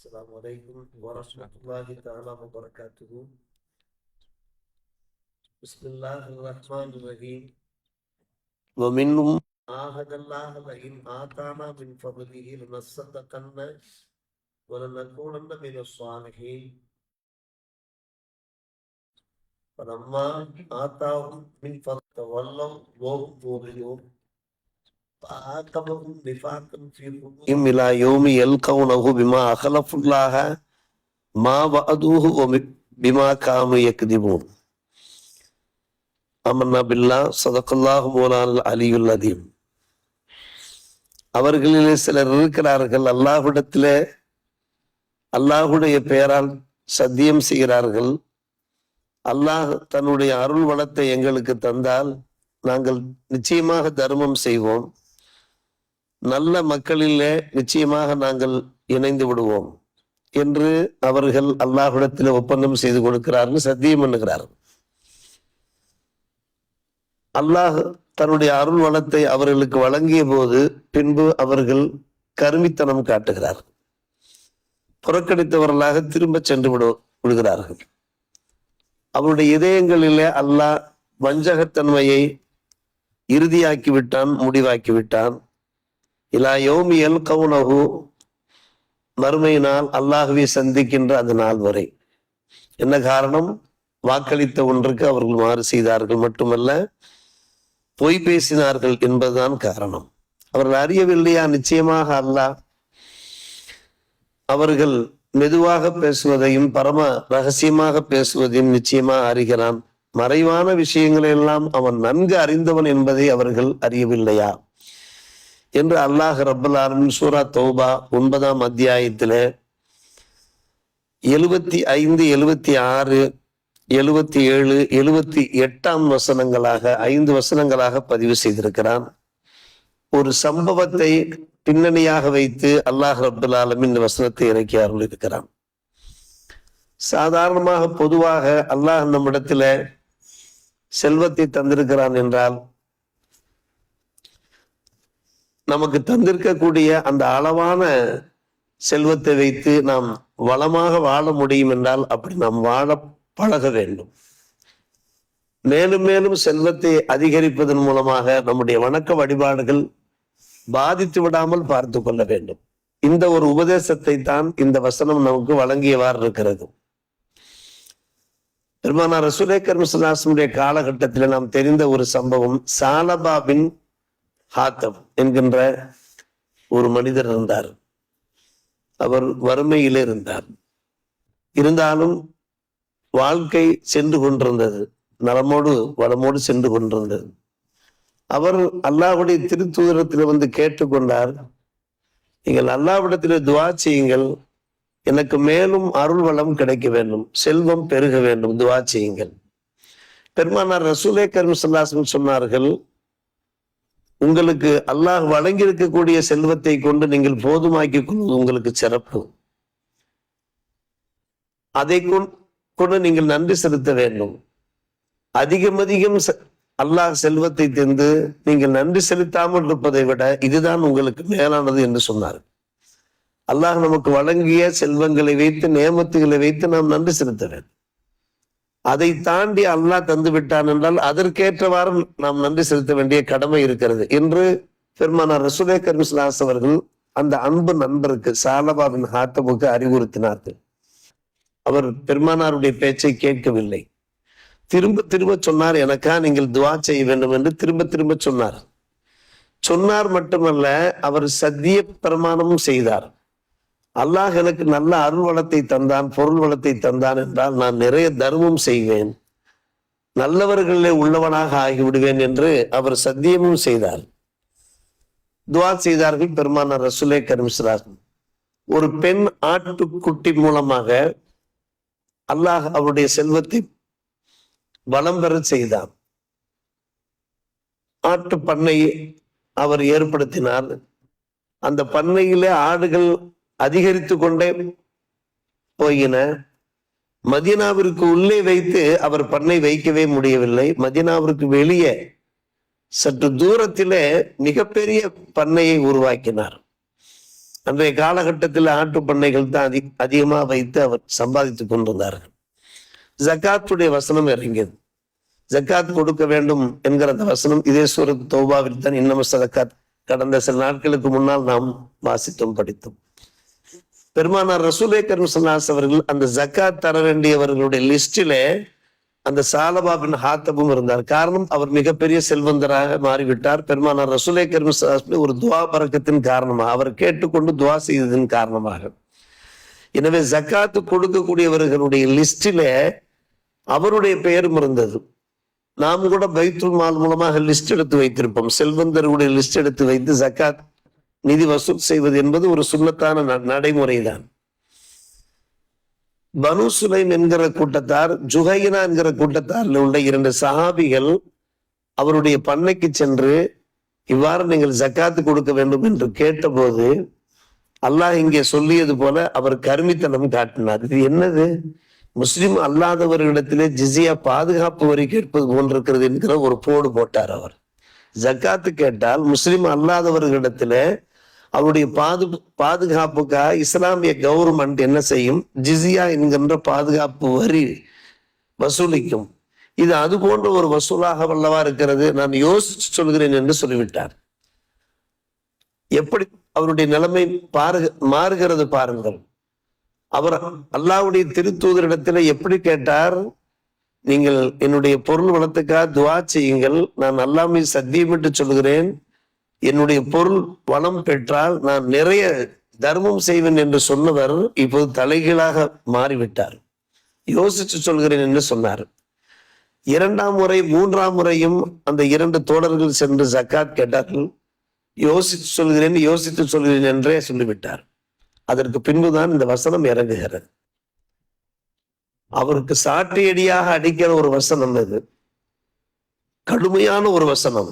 السلام عليكم ورحمة الله تعالى وبركاته بسم الله الرحمن الرحيم ومنهم عاهد الله لئن آتانا من فضله لنصدقن ولنكونن من الصالحين فلما آتاهم من فضل تولوا وهم مؤمنون இலா யோமி எல்கவுனஹு பிமா அகலஃபுல்லாக மா வஅதூஹு பிமா காமு யக்திபூன். அமன்னா பில்லா சதகுல்லாஹு மூலானல் அலியுல் அதீம் அவர்களிலே சிலர் இருக்கிறார்கள். அல்லாஹுடத்திலே அல்லாஹுடைய பெயரால் சத்தியம் செய்கிறார்கள். அல்லாஹ் தன்னுடைய அருள் வளத்தை எங்களுக்கு தந்தால் நாங்கள் நிச்சயமாக தர்மம் செய்வோம். நல்ல மக்களிலே நிச்சயமாக நாங்கள் இணைந்து விடுவோம் என்று அவர்கள் அல்லாஹிடத்தில் ஒப்பந்தம் செய்து கொடுக்கிறார்கள் சத்தியம் பண்ணுகிறார்கள். அல்லாஹ் தன்னுடைய அருள் வளத்தை அவர்களுக்கு வழங்கிய போது பின்பு அவர்கள் கருமித்தனம் காட்டுகிறார்கள் புறக்கணித்தவர்களாக திரும்ப சென்று விடு விடுகிறார்கள். அவருடைய இதயங்களிலே அல்லாஹ் வஞ்சகத்தன்மையை இறுதியாக்கி விட்டான் முடிவாக்கி விட்டான் இலா யோமி எல் கவுனகு மறுமையினால் அல்லாஹுவை சந்திக்கின்ற அந்த நாள் வரை. என்ன காரணம்? வாக்களித்த ஒன்றுக்கு அவர்கள் மாறு செய்தார்கள் மட்டுமல்ல பொய் பேசினார்கள் என்பதுதான் காரணம். அவர்கள் அறியவில்லையா? நிச்சயமாக அல்லாஹ் அவர்கள் மெதுவாக பேசுவதையும் பரம ரகசியமாக பேசுவதையும் நிச்சயமாக அறிகிறான். மறைவான விஷயங்களை எல்லாம் அவன் நன்கு அறிந்தவன் என்பதை அவர்கள் அறியவில்லையா? என்று அல்லாஹ் ரப்பல் ஆலமின் சூரா தௌபா ஒன்பதாம் அத்தியாயத்தில் எழுபத்தி ஐந்து எழுபத்தி ஆறு எழுபத்தி ஏழு எழுபத்தி எட்டாம் வசனங்களாக ஐந்து வசனங்களாக பதிவு செய்திருக்கிறான். ஒரு சம்பவத்தை பின்னணியாக வைத்து அல்லாஹ் ரபுல் ஆலமின் இந்த வசனத்தை இறக்கி அருள் இருக்கிறான் சாதாரணமாக பொதுவாக அல்லாஹ் நம்மிடத்தில் செல்வத்தை தந்திருக்கிறான் என்றால் நமக்கு தந்திருக்கக்கூடிய அந்த அளவான செல்வத்தை வைத்து நாம் வளமாக வாழ முடியும் என்றால் அப்படி நாம் வாழ பழக வேண்டும். மேலும் மேலும் செல்வத்தை அதிகரிப்பதன் மூலமாக நம்முடைய வணக்க வழிபாடுகள் பாதித்து விடாமல் பார்த்து கொள்ள வேண்டும். இந்த ஒரு உபதேசத்தை தான் இந்த வசனம் நமக்கு வழங்கியவாறு இருக்கிறது. பெருமானார் ரசூலே காலகட்டத்தில் நாம் தெரிந்த ஒரு சம்பவம் சாலபாபின் ஹாத்தம் என்கின்ற ஒரு மனிதர் இருந்தார். அவர் வறுமையிலே இருந்தார். இருந்தாலும் வாழ்க்கை சென்று கொண்டிருந்தது. நலமோடு வளமோடு சென்று கொண்டிருந்தது. அவர் அல்லாஹுடைய திருத்தூதரத்தில் வந்து கேட்டுக்கொண்டார். நீங்கள் அல்லாவிடத்தில் துவா செய்யுங்கள். எனக்கு மேலும் அருள் வளம் கிடைக்க வேண்டும். செல்வம் பெருக வேண்டும். துவா செய்யுங்கள். பெருமானார் ரசூலே கரும் சொல்லாசன் சொன்னார்கள் உங்களுக்கு அல்லாஹ் வழங்கி இருக்கக்கூடிய செல்வத்தை கொண்டு நீங்கள் போதுமாக்கி கொள்வது உங்களுக்கு சிறப்பு. அதை கொண்டு நீங்கள் நன்றி செலுத்த வேண்டும். அதிகம் அதிகம் அல்லாஹ் செல்வத்தை தந்து நீங்கள் நன்றி செலுத்தாமல் இருப்பதை விட இதுதான் உங்களுக்கு மேலானது என்று சொன்னார். அல்லாஹ் நமக்கு வழங்கிய செல்வங்களை வைத்து நேமத்துகளை வைத்து நாம் நன்றி செலுத்த வேண்டும். அதை தாண்டி அல்லாஹ் தந்து விட்டான் என்றால் அதற்கேற்றவாறு நாம் நன்றி செலுத்த வேண்டிய கடமை இருக்கிறது. என்று பெருமானார் ரசுலே கர்மிஸ்லாஸ் அவர்கள் அந்த அன்பு நண்பருக்கு சாலபாபின் ஹாத்தமுக்கு அறிவுறுத்தினார்கள். அவர் பெருமானாருடைய பேச்சை கேட்கவில்லை. திரும்ப திரும்ப சொன்னார் எனக்கா நீங்கள் துவா செய்ய வேண்டும் என்று திரும்ப திரும்ப சொன்னார். சொன்னார் மட்டுமல்ல அவர் சத்திய பிரமாணமும் செய்தார். அல்லாஹ் எனக்கு நல்ல அருள் வளத்தை தந்தான் பொருள் வளத்தை தந்தான் என்றால் நான் நிறைய தர்மம் செய்வேன். நல்லவர்களிலே உள்ளவனாக ஆகிவிடுவேன் என்று அவர் சத்தியமும் செய்தார். துவா செய்தார்கள் பெருமானார் ரசுலே கரிமிஸ்ரார் ஒரு பெண் ஆட்டுக்குட்டி மூலமாக அல்லாஹ் அவருடைய செல்வத்தை வளம் பெற செய்தார். ஆட்டு பண்ணை அவர் ஏற்படுத்தினார். அந்த பண்ணையிலே ஆடுகள் அதிகரித்து கொண்டே போயின. மதியனாவிற்கு உள்ளே வைத்து அவர் பண்ணை வைக்கவே முடியவில்லை. மதியனாவிற்கு வெளியே சற்று தூரத்திலே மிகப்பெரிய பண்ணையை உருவாக்கினார். அன்றைய காலகட்டத்தில் ஆட்டு பண்ணைகள் தான் அதி அதிகமா வைத்து அவர் சம்பாதித்துக் கொண்டிருந்தார்கள். ஜக்காத்துடைய வசனம் இறங்கியது. ஜக்காத் கொடுக்க வேண்டும் என்கிற அந்த வசனம் இதே சூரத் தௌபாவில் தான் இன்னமும் சதக்காத் கடந்த சில நாட்களுக்கு முன்னால் நாம் வாசித்தும் படித்தோம். பெருமானார் ரசூலே கரும்சல்லாஸ் அவர்கள் அந்த ஜக்காத் தர வேண்டியவர்களுடைய லிஸ்டிலே அந்த சாலபா பின் ஹாத்தபும் இருந்தார். காரணம் அவர் மிகப்பெரிய செல்வந்தராக மாறிவிட்டார். பெருமானார் ரசூலே கரும்சல்லாஸ் ஒரு துவா பறக்கத்தின் காரணமாக அவர் கேட்டுக்கொண்டு துவா செய்ததின் காரணமாக. எனவே ஜக்காத்து கொடுக்கக்கூடியவர்களுடைய லிஸ்டிலே அவருடைய பெயரும் இருந்தது. நாம் கூட பைத்துல் மால் மூலமாக லிஸ்ட் எடுத்து வைத்திருப்போம். செல்வந்தருடைய லிஸ்ட் எடுத்து வைத்து ஜக்காத் நிதி வசூல் செய்வது என்பது ஒரு சுண்ணத்தான ந- நடைமுறைதான். பனு சுலைம் என்கிற கூட்டத்தார் ஜுஹைனா என்கிற கூட்டத்தாரில் உள்ள இரண்டு சஹாபிகள் அவருடைய பண்ணைக்கு சென்று இவ்வாறு நீங்கள் ஜக்காத்து கொடுக்க வேண்டும் என்று கேட்டபோது அல்லாஹ் இங்கே சொல்லியது போல அவர் கருமித்தனம் காட்டினார். இது என்னது? முஸ்லிம் அல்லாதவர்களிடத்திலே ஜிசியா பாதுகாப்பு வரி கேட்பது போன்றிருக்கிறது என்கிற ஒரு போடு போட்டார் அவர். ஜக்காத்து கேட்டால் முஸ்லிம் அல்லாதவர்களிடத்திலே அவருடைய பாது பாதுகாப்புக்காக இஸ்லாமிய கவர்மெண்ட் என்ன செய்யும்? ஜிசியா என்கின்ற பாதுகாப்பு வரி வசூலிக்கும். இது அது போன்ற ஒரு வசூலாக வல்லவா இருக்கிறது. நான் யோசிச்சு சொல்கிறேன் என்று சொல்லிவிட்டார். எப்படி அவருடைய நிலைமை பாருக மாறுகிறது பாருங்கள். அவர் அல்லாவுடைய திருத்தூதரிடத்தில் எப்படி கேட்டார்? நீங்கள் என்னுடைய பொருள் வளத்துக்காக துவா செய்யுங்கள். நான் அல்லாமே சத்தியமிட்டு சொல்கிறேன். என்னுடைய பொருள் வளம் பெற்றால் நான் நிறைய தர்மம் செய்வேன் என்று சொன்னவர் இப்போது தலைகீழாக மாறிவிட்டார். யோசிச்சு சொல்கிறேன் என்று சொன்னார். இரண்டாம் முறை மூன்றாம் முறையும் அந்த இரண்டு தோழர்கள் சென்று ஜக்காத் கேட்டார்கள். யோசித்து சொல்கிறேன் யோசித்து சொல்கிறேன் என்றே சொல்லிவிட்டார். அதற்கு பின்புதான் இந்த வசனம் இறங்குகிறது. அவருக்கு சாட்டியடியாக அடிக்கிற ஒரு வசனம் அது. கடுமையான ஒரு வசனம்.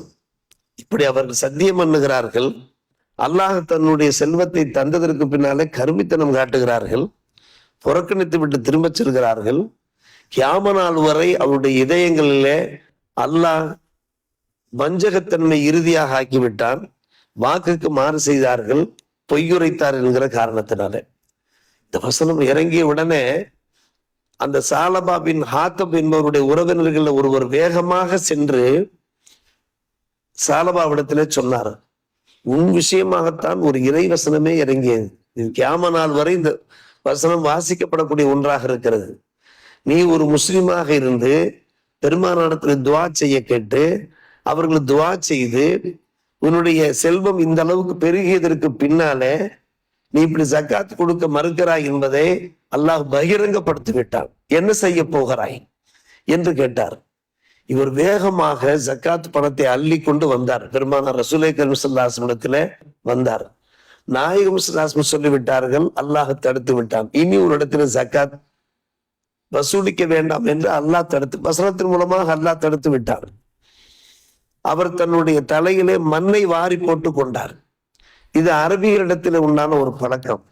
இப்படி அவர்கள் சத்தியம் பண்ணுகிறார்கள். அல்லாஹ் தன்னுடைய செல்வத்தை தந்ததற்கு பின்னாலே கருமித்தனம் காட்டுகிறார்கள். புறக்கணித்து விட்டு திரும்பச் செல்கிறார்கள். கியாம நாள் வரை அவருடைய இதயங்களிலே அல்லாஹ் வஞ்சகத்தன்மை இறுதியாக ஆக்கிவிட்டான். வாக்குக்கு மாறு செய்தார்கள். பொய்யுரைத்தார் என்கிற காரணத்தினாலே. இந்த வசனம் இறங்கிய உடனே அந்த சாலபாபின் ஹாத்தப் என்பவருடைய உறவினர்கள் ஒருவர் வேகமாக சென்று சாலபாவிடத்திலே சொன்னார். உன் விஷயமாகத்தான் ஒரு இறை வசனமே இறங்கியது. இது கியாம நாள் வரை இந்த வசனம் வாசிக்கப்படக்கூடிய ஒன்றாக இருக்கிறது. நீ ஒரு முஸ்லீமாக இருந்து பெருமானிடத்தில் துவா செய்ய கேட்டு அவர்கள் துவா செய்து உன்னுடைய செல்வம் இந்த அளவுக்கு பெருகியதற்கு பின்னாலே நீ இப்படி ஜக்காத் கொடுக்க மறுக்கிறாய் என்பதை அல்லாஹ் பகிரங்கப்படுத்தி விட்டான் என்ன செய்ய போகிறாய்? என்று கேட்டார். இவர் வேகமாக ஜக்காத் பணத்தை அள்ளி கொண்டு வந்தார். பெருமானார் ரசூலே கரிசல்லாசனிடத்துல வந்தார். நாயகம் சொல்லி சொல்லிவிட்டார்கள் அல்லாஹ் தடுத்து விட்டான். இனி ஒரு இடத்துல ஜக்காத் வசூலிக்க வேண்டாம் என்று அல்லாஹ் தடுத்து வசனத்தின் மூலமாக அல்லாஹ் தடுத்து விட்டார். அவர் தன்னுடைய தலையிலே மண்ணை வாரி போட்டு கொண்டார். இது அரபியரிடத்தில் உண்டான ஒரு பழக்கம்.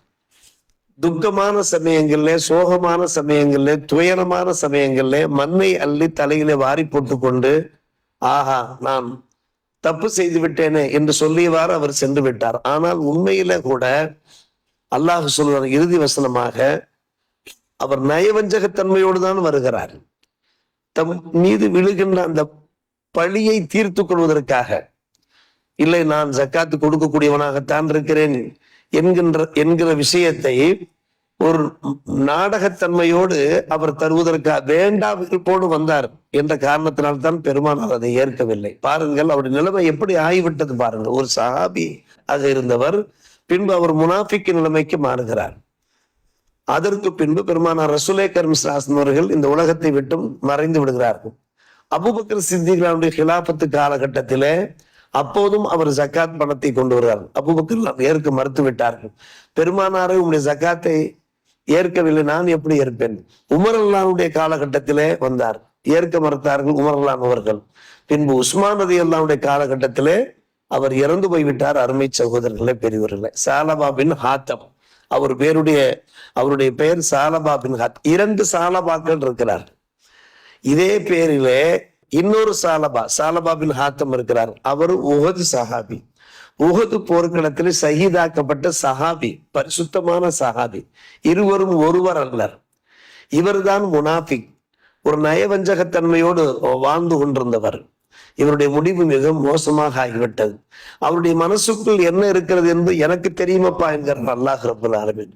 துக்கமான சமயங்கள்ல சோகமான சமயங்கள்ல துயரமான சமயங்கள்ல மண்ணை அள்ளி தலையிலே வாரி போட்டு கொண்டு ஆஹா நான் தப்பு செய்து விட்டேனே என்று சொல்லியவாறு அவர் சென்று விட்டார். ஆனால் உண்மையில கூட அல்லாஹ் சொல்வார் இறுதி வசனமாக அவர் நயவஞ்சகத்தன்மையோடு தான் வருகிறார். தம் மீது விழுகின்ற அந்த பழியை தீர்த்து கொள்வதற்காக இல்லை நான் ஜக்காத்து கொடுக்கக்கூடியவனாகத்தான் இருக்கிறேன். என்கின்ற என்கிற விஷயத்தை ஒரு நாடகத்தன்மையோடு அவர் தருவதற்காக வேண்டா விருப்போடு வந்தார் என்ற காரணத்தினால்தான் பெருமானார் அதை ஏற்கவில்லை. பாருங்கள் அவருடைய நிலைமை எப்படி ஆகிவிட்டது பாருங்கள். ஒரு சஹாபி ஆக இருந்தவர் பின்பு அவர் முனாஃபிக்கு நிலைமைக்கு மாறுகிறார். அதற்கு பின்பு பெருமானார் ரசுலே கரும் அவர்கள் இந்த உலகத்தை விட்டும் மறைந்து விடுகிறார்கள். அபுபக்கர் சித்திகளுடைய ஹிலாபத்து காலகட்டத்திலே அப்போதும் அவர் ஜக்காத் பணத்தை கொண்டு வருகிறார். அபுபக்கர் ஏற்க மறுத்து விட்டார்கள் பெருமானாரை உங்களுடைய ஜக்காத்தை ஏற்கவில்லை நான் எப்படி ஏற்பேன்? உமரல்லானுடைய காலகட்டத்திலே வந்தார். ஏற்க மறுத்தார்கள் உமரல்லான் அவர்கள். பின்பு உஸ்மான் ரதி அல்லாவுடைய காலகட்டத்திலே அவர் இறந்து போய்விட்டார் அருமை சகோதரர்களே பெரியவர்களே சாலபா பின் ஹாத்தம் அவர் பேருடைய அவருடைய பெயர் சாலபா பின் ஹாத். இரண்டு சாலபாக்கள் இருக்கிறார் இதே பேரிலே இன்னொரு சாலபா சாலபா பின் ஹாத்தம் இருக்கிறார். அவர் உஹது சஹாபி. உகது போர்க்களத்தில் சகிதாக்கப்பட்ட சஹாபி பரிசுத்தமான சஹாபி. இருவரும் ஒருவர் அல்லர். இவர்தான் முனாஃபிக். ஒரு நயவஞ்சகத்தன்மையோடு வாழ்ந்து கொண்டிருந்தவர். இவருடைய முடிவு மிக மோசமாக ஆகிவிட்டது. அவருடைய மனசுக்குள் என்ன இருக்கிறது என்று எனக்கு தெரியுமப்பா என்கிறார் அல்லாஹ் ரபுல் ஆலமின்.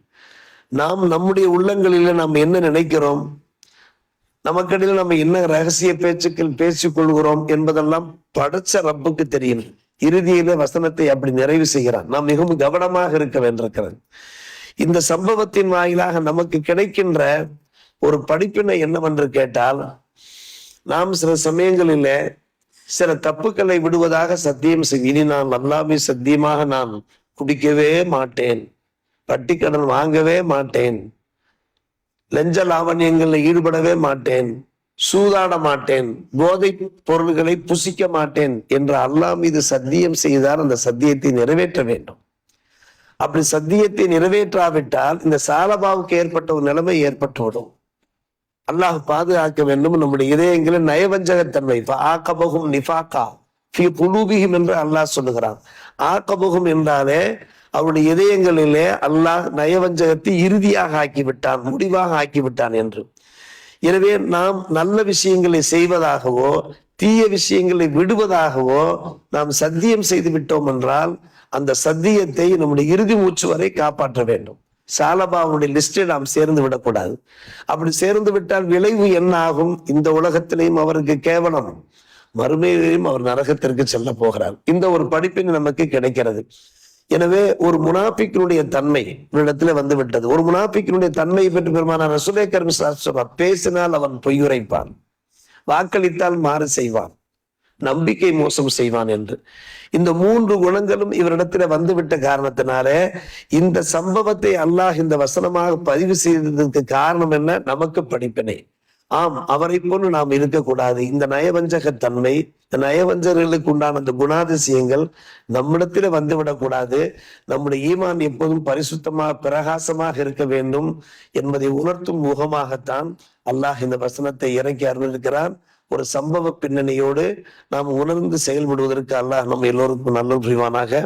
நாம் நம்முடைய உள்ளங்களில நாம் என்ன நினைக்கிறோம்? நமக்கிடையில் நம்ம என்ன ரகசிய பேச்சுக்கள் பேசிக் கொள்கிறோம் என்பதெல்லாம் படைச்ச ரப்புக்கு தெரியும். இறுதியில வசனத்தை அப்படி நிறைவு செய்கிறான். நாம் மிகவும் கவனமாக இருக்க வேண்டியிருக்கிறது. இந்த சம்பவத்தின் வாயிலாக நமக்கு கிடைக்கின்ற ஒரு படிப்பினை என்னவென்று கேட்டால் நாம் சில சமயங்களிலே சில தப்புக்களை விடுவதாக சத்தியம் செய் இனி நான் அல்லாமே சத்தியமாக நான் குடிக்கவே மாட்டேன். பட்டிக்கடன் வாங்கவே மாட்டேன். லஞ்ச லாவண்யங்களில் ஈடுபடவே மாட்டேன். சூதாட மாட்டேன். போதை பொருள்களை புசிக்க மாட்டேன் என்று அல்லாஹ் மீது சத்தியம் செய்தால் அந்த சத்தியத்தை நிறைவேற்ற வேண்டும். அப்படி சத்தியத்தை நிறைவேற்றாவிட்டால் இந்த சாலபாவுக்கு ஏற்பட்ட ஒரு நிலைமை ஏற்பட்டுவிடும். அல்லாஹ் பாதுகாக்க வேண்டும். நம்முடைய இதயங்களில் நயவஞ்சகத்தன்மை. ஆக்கபகும் நிஃபாக்கா ஃபி என்று அல்லாஹ் சொல்லுகிறான். ஆக்கபகும் என்றாலே அவருடைய இதயங்களிலே அல்லாஹ் நயவஞ்சகத்தை இறுதியாக ஆக்கிவிட்டான் முடிவாக ஆக்கிவிட்டான் என்று. எனவே நாம் நல்ல விஷயங்களை செய்வதாகவோ தீய விஷயங்களை விடுவதாகவோ நாம் சத்தியம் செய்து விட்டோம் என்றால் அந்த சத்தியத்தை நம்முடைய இறுதி மூச்சு வரை காப்பாற்ற வேண்டும். சாலபாவுடைய லிஸ்டில் நாம் சேர்ந்து விடக்கூடாது. அப்படி சேர்ந்து விட்டால் விளைவு என்ன ஆகும் இந்த உலகத்திலையும் அவருக்கு கேவலம். மறுமையிலையும் அவர் நரகத்திற்கு செல்ல போகிறார். இந்த ஒரு படிப்பின் நமக்கு கிடைக்கிறது. எனவே ஒரு முனாபிக்கினுடைய தன்மை இவரிடத்துல இடத்துல வந்து விட்டது. ஒரு முனாபிக்கினுடைய தன்மையை பற்றி பெருமான ரசுலே கர்ம பேசினால் அவன் பொய்யுரைப்பான். வாக்களித்தால் மாறு செய்வான். நம்பிக்கை மோசம் செய்வான் என்று. இந்த மூன்று குணங்களும் இவரிடத்துல வந்துவிட்ட காரணத்தினாலே இந்த சம்பவத்தை அல்லாஹ் இந்த வசனமாக பதிவு செய்ததற்கு காரணம் என்ன? நமக்கு படிப்பினை. ஆம் அவரை போன்று நாம் இருக்கக்கூடாது. இந்த நயவஞ்சகத்தன்மை இந்த நயவஞ்சர்களுக்கு உண்டான அந்த குணாதிசயங்கள் நம்மிடத்துல வந்துவிடக்கூடாது. நம்முடைய ஈமான் எப்போதும் பரிசுத்தமாக பிரகாசமாக இருக்க வேண்டும் என்பதை உணர்த்தும் முகமாகத்தான் அல்லாஹ் இந்த வசனத்தை இறக்கி அருளிருக்கிறான் ஒரு சம்பவ பின்னணியோடு நாம் உணர்ந்து செயல்படுவதற்கு அல்லாஹ் நம்ம எல்லோருக்கும் நல்ல புரிவானாக.